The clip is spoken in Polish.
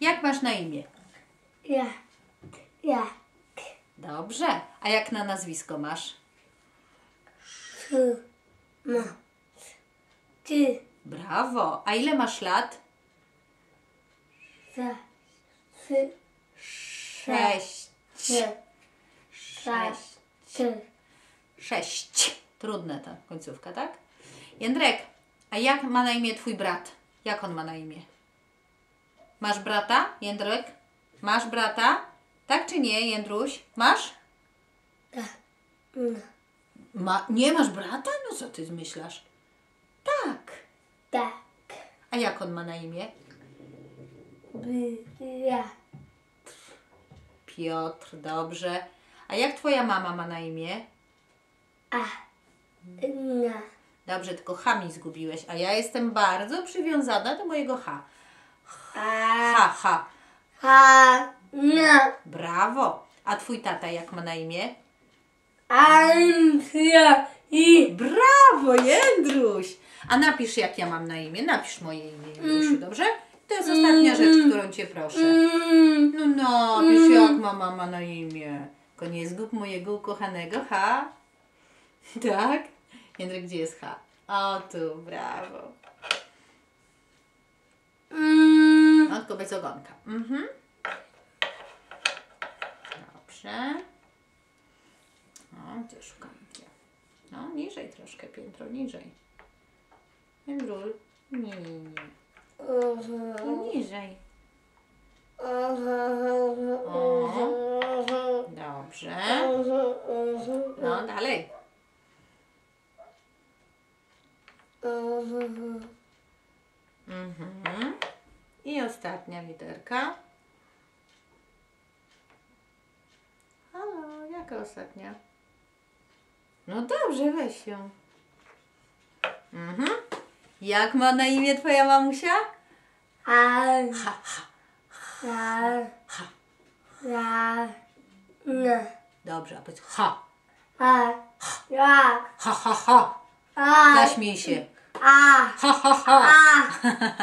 Jak masz na imię? Ja. Ja. Dobrze. A jak na nazwisko masz? Ma. Ty. Brawo. A ile masz lat? Za. Sześć. Sześć. Sześć. Trudne ta końcówka, tak? Jędrek, a jak ma na imię twój brat? Jak on ma na imię? Masz brata, Jędrek? Masz brata? Tak czy nie, Jędruś? Masz? Tak. No. Ma, nie masz brata? No co ty zmyślasz? Tak. Tak. A jak on ma na imię? Ja. Piotr, dobrze. A jak twoja mama ma na imię? A. Na. Dobrze, tylko H mi zgubiłeś, a ja jestem bardzo przywiązana do mojego H. A. H, H. A. Na. Brawo. A twój tata jak ma na imię? Antia. I. Brawo, Jędruś! A napisz jak ja mam na imię. Napisz moje imię, Jędrusiu, dobrze? To jest ostatnia rzecz, którą cię proszę. Mm. No napisz jak mama ma na imię. Tylko nie zgub mojego ukochanego H. Tak? Jędrek, gdzie jest H? O, tu, brawo. Mm. Ogonka. Mhm. Dobrze. No, gdzie szukam? No, niżej troszkę, piętro niżej. Jędrul. Nie, nie, nie. No, niżej. Dobrze. No, dalej. Mhm. Ostatnia literka. Halo, jaka ostatnia? No dobrze, weź ją. Mhm. Jak ma na imię twoja mamusia? A. Ha, ha. Ja. Ja. Na. Dobrze, a powiedz ha. A. Ja. Ha, ha, ha. Zaśmiej się. A. Ha, ha, ha. A.